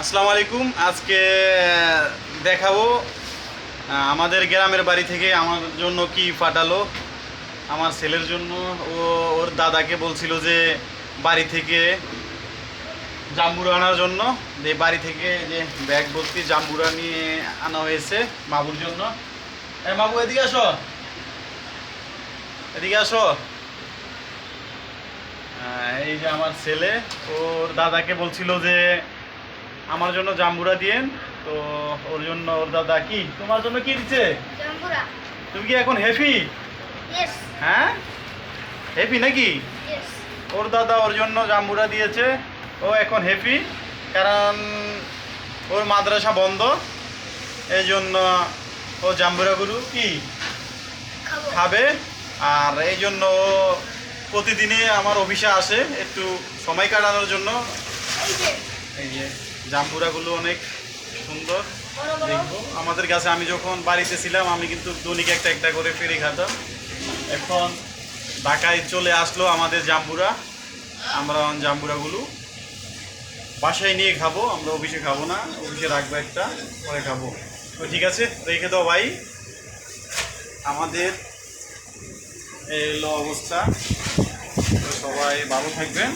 আসসালামু আলাইকুম। আজকে দেখাবো আমাদের গ্রামের বাড়ি থেকে আমার জন্য কি পাঠালো আমার ছেলের জন্য ও ওর দাদাকে বলছিল যে বাড়ি থেকে জাম্বুরা আনার জন্য। যে বাড়ি থেকে যে ব্যাগ ভর্তি জাম্বুরা নিয়ে আনা হয়েছে বাবুর জন্য। এ বাবু, এদিকে আসো। এদিকে আসো। এই যে আমার ছেলে, ওর দাদাকে বলছিল যে আমার জন্য জাম্বুরা দিয়েন তো ওর জন্য ওর দাদা কি? তোমার জন্য কি দিচ্ছে? জাম্বুরা। তুমি কি এখন হ্যাপি হ্যাঁ? হ্যাপি নাকি? ওর দাদা ওর জন্য জাম্বুরা দিয়েছে ও এখন হ্যাপি কারণ ওর মাদ্রাসা বন্ধ এই জন্য ও জাম্বুরাগুলো কি? খাবে। আর এই জন্য ও প্রতিদিনই আমার অফিসে আসে একটু সময় কাটানোর জন্য। এই যে জাম্বুরাগুলো অনেক সুন্দর। দেখব। আমাদের কাছে আমি যখন বাড়িতে ছিলাম, আমি কিন্তু দৈনিক একটা একটা করে ফেরি খাতাম। এখন ঢাকায় চলে আসলো আমাদের জাম্বুরা। আমরা জাম্বুরাগুলো বাসায় নিয়ে খাব, আমরা অফিসে খাব না, অফিসে রাখব একটা, পরে খাব। তো ঠিক আছে, রেখে দাও ভাই। আমাদের এই অবস্থা। সবাই ভালো থাকবেন।